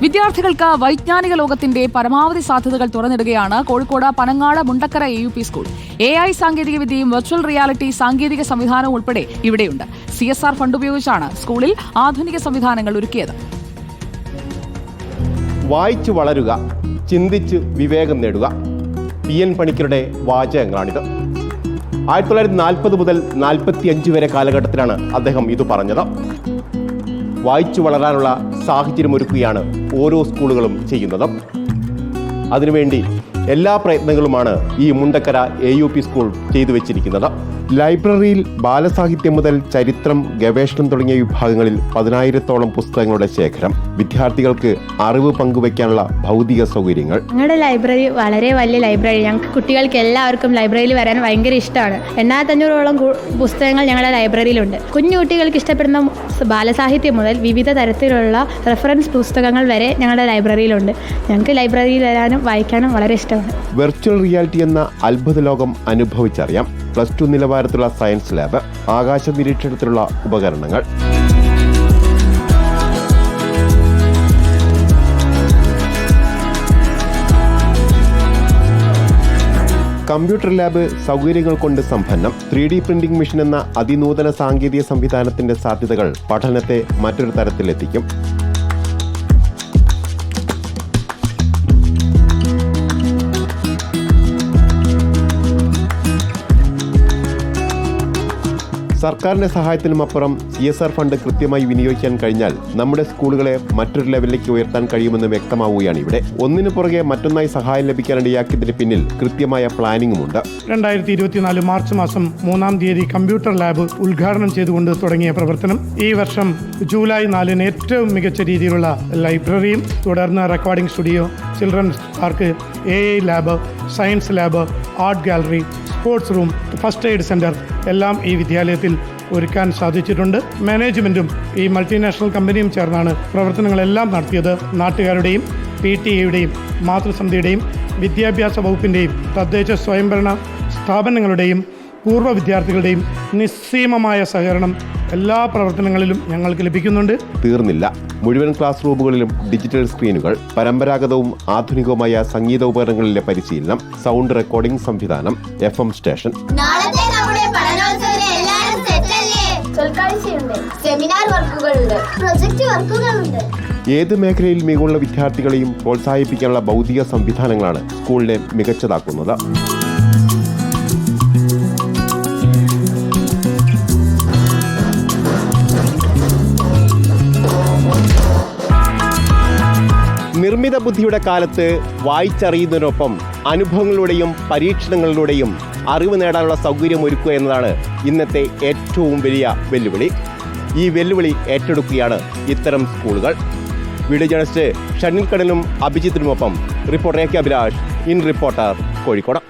വിദ്യാർത്ഥികൾക്ക് വൈജ്ഞാനിക ലോകത്തിന്റെ പരമാവധി സാധ്യതകൾ തുറന്നിടുകയാണ് Kozhikode Panangad Mundakkara A U P school A I സാങ്കേതികവിദ്യയും വെർച്വൽ റിയാലിറ്റി സാങ്കേതിക സംവിധാനവും ഉൾപ്പെടെ ഇവിടെയുണ്ട്. സി എസ് ആർ ഫണ്ട് ഉപയോഗിച്ചാണ് സ്കൂളിൽ ആധുനിക സംവിധാനങ്ങൾ ഒരുക്കിയത്. വായിച്ചു വളരുക ചിന്തിച്ച് വിവേകം നേടുക. പി എൻ പണിക്കരുടെ വാചകങ്ങളാണിത്. ആയിരത്തി തൊള്ളായിരത്തി നാൽപ്പത് മുതൽ നാൽപ്പത്തി അഞ്ച് വരെ കാലഘട്ടത്തിലാണ് അദ്ദേഹം ഇത് പറഞ്ഞത്. വായിച്ചു വളരാനുള്ള സാഹചര്യം ഒരുക്കുകയാണ് ഓരോ സ്കൂളുകളും ചെയ്യുന്നത്. അതിനുവേണ്ടി എല്ലാ പ്രയത്നങ്ങളുമാണ് ഈ Mundakkara A U P school ചെയ്തു വെച്ചിരിക്കുന്നത്. ലൈബ്രറിയിൽ ബാലസാഹിത്യം മുതൽ ചരിത്രം ഗവേഷണം തുടങ്ങിയ വിഭാഗങ്ങളിൽ പതിനായിരത്തോളം പുസ്തകങ്ങളുടെ ശേഖരം. വിദ്യാർത്ഥികൾക്ക് അറിവ് പങ്കുവയ്ക്കാനുള്ള ഭൗതിക സൗകര്യങ്ങൾ. ഞങ്ങളുടെ ലൈബ്രറി വളരെ വലിയ ലൈബ്രറി. ഞങ്ങൾക്ക് കുട്ടികൾക്ക് എല്ലാവർക്കും ലൈബ്രറിയിൽ വരാൻ ഭയങ്കര ഇഷ്ടമാണ്. എണ്ണായിരത്തഞ്ഞൂറോളം പുസ്തകങ്ങൾ ഞങ്ങളുടെ ലൈബ്രറിയിലുണ്ട്. കുഞ്ഞു കുട്ടികൾക്ക് ഇഷ്ടപ്പെടുന്ന ബാലസാഹിത്യം മുതൽ വിവിധ തരത്തിലുള്ള റെഫറൻസ് പുസ്തകങ്ങൾ വരെ ഞങ്ങളുടെ ലൈബ്രറിയിലുണ്ട്. ഞങ്ങൾക്ക് ലൈബ്രറിയിൽ വരാനും വായിക്കാനും വളരെ ഇഷ്ടമാണ്. വെർച്വൽ റിയാലിറ്റി എന്ന അത്ഭുത ലോകം അനുഭവിച്ചറിയാം. പ്ലസ് ടു നിലവാരത്തിലുള്ള സയൻസ് ലാബ് ആകാശ നിരീക്ഷണത്തിലുള്ള ഉപകരണങ്ങൾ. കമ്പ്യൂട്ടർ ലാബ് സൗകര്യങ്ങൾ കൊണ്ട് സമ്പന്നം ത്രീ ഡി പ്രിന്റിംഗ് മെഷീൻ എന്ന അതിനൂതന സാങ്കേതിക സംവിധാനത്തിന്റെ സാധ്യതകൾ പഠനത്തെ മറ്റൊരു തരത്തിലെത്തിക്കും. സർക്കാരിന്റെ സഹായത്തിനും അപ്പുറം സി എസ് ആർ ഫണ്ട് കൃത്യമായി വിനിയോഗിക്കാൻ കഴിഞ്ഞാൽ നമ്മുടെ സ്കൂളുകളെ മറ്റൊരു ലെവലിലേക്ക് ഉയർത്താൻ കഴിയുമെന്ന് വ്യക്തമാവുകയാണ് ഇവിടെ ഒന്നിനു പുറകെ മറ്റൊന്നായി സഹായം ലഭിക്കാനിടയാക്കിയതിന് പിന്നിൽ കൃത്യമായ പ്ലാനിങ്ങുമുണ്ട്. രണ്ടായിരത്തി ഇരുപത്തിനാല് മാർച്ച് മാസം മൂന്നാം തീയതി കമ്പ്യൂട്ടർ ലാബ് ഉദ്ഘാടനം ചെയ്തുകൊണ്ട് തുടങ്ങിയ പ്രവർത്തനം ഈ വർഷം ജൂലൈ നാലിന് ഏറ്റവും മികച്ച രീതിയിലുള്ള ലൈബ്രറിയും തുടർന്ന് recording studio children's park A I lab science lab art gallery sports room first aid centre എല്ലാം ഈ വിദ്യാലയത്തിൽ ഒരുക്കാൻ സാധിച്ചിട്ടുണ്ട്. മാനേജ്മെന്റും ഈ മൾട്ടിനാഷണൽ കമ്പനിയും ചേർന്നാണ് പ്രവർത്തനങ്ങളെല്ലാം നടത്തിയത്. നാട്ടുകാരുടെയും പി ടി എയുടെയും മാതൃസമിതിയുടെയും വിദ്യാഭ്യാസ വകുപ്പിന്റെയും തദ്ദേശ സ്വയംഭരണ സ്ഥാപനങ്ങളുടെയും പൂർവ വിദ്യാർത്ഥികളുടെയും നിസ്സീമമായ സഹകരണം എല്ലാ പ്രവർത്തനങ്ങളിലും ഞങ്ങൾക്ക് ലഭിക്കുന്നുണ്ട്. തീർന്നില്ല. മുഴുവൻ ക്ലാസ് റൂമുകളിലും ഡിജിറ്റൽ സ്ക്രീനുകൾ പരമ്പരാഗതവും ആധുനികവുമായ സംഗീത ഉപകരണങ്ങളിലെ പരിശീലനം സൗണ്ട് റെക്കോർഡിംഗ് സംവിധാനം എഫ് എം സ്റ്റേഷൻ. സെമിനാർ വർക്കുകളുണ്ട് പ്രൊജക്ട് വർക്കുകളുണ്ട് ഏത് മേഖലയിൽ മികവുള്ള വിദ്യാർത്ഥികളെയും പ്രോത്സാഹിപ്പിക്കാനുള്ള ഭൗതിക സംവിധാനങ്ങളാണ് സ്കൂളിനെ മികച്ചതാക്കുന്നത്. നിർമ്മിത ബുദ്ധിയുടെ കാലത്ത് വായിച്ചറിയുന്നതിനൊപ്പം അനുഭവങ്ങളിലൂടെയും പരീക്ഷണങ്ങളിലൂടെയും അറിവ് നേടാനുള്ള സൗകര്യം ഒരുക്കുക എന്നതാണ് ഇന്നത്തെ ഏറ്റവും വലിയ വെല്ലുവിളി. ഈ വെല്ലുവിളി ഏറ്റെടുക്കുകയാണ് ഇത്തരം സ്കൂളുകൾ. വീഡിയോ ജേർണലിസ്റ്റ് ഷണ്ണിൽ കടലും അഭിജിത്തിനുമൊപ്പം reporter A K Abhilash in reporter Kozhikode.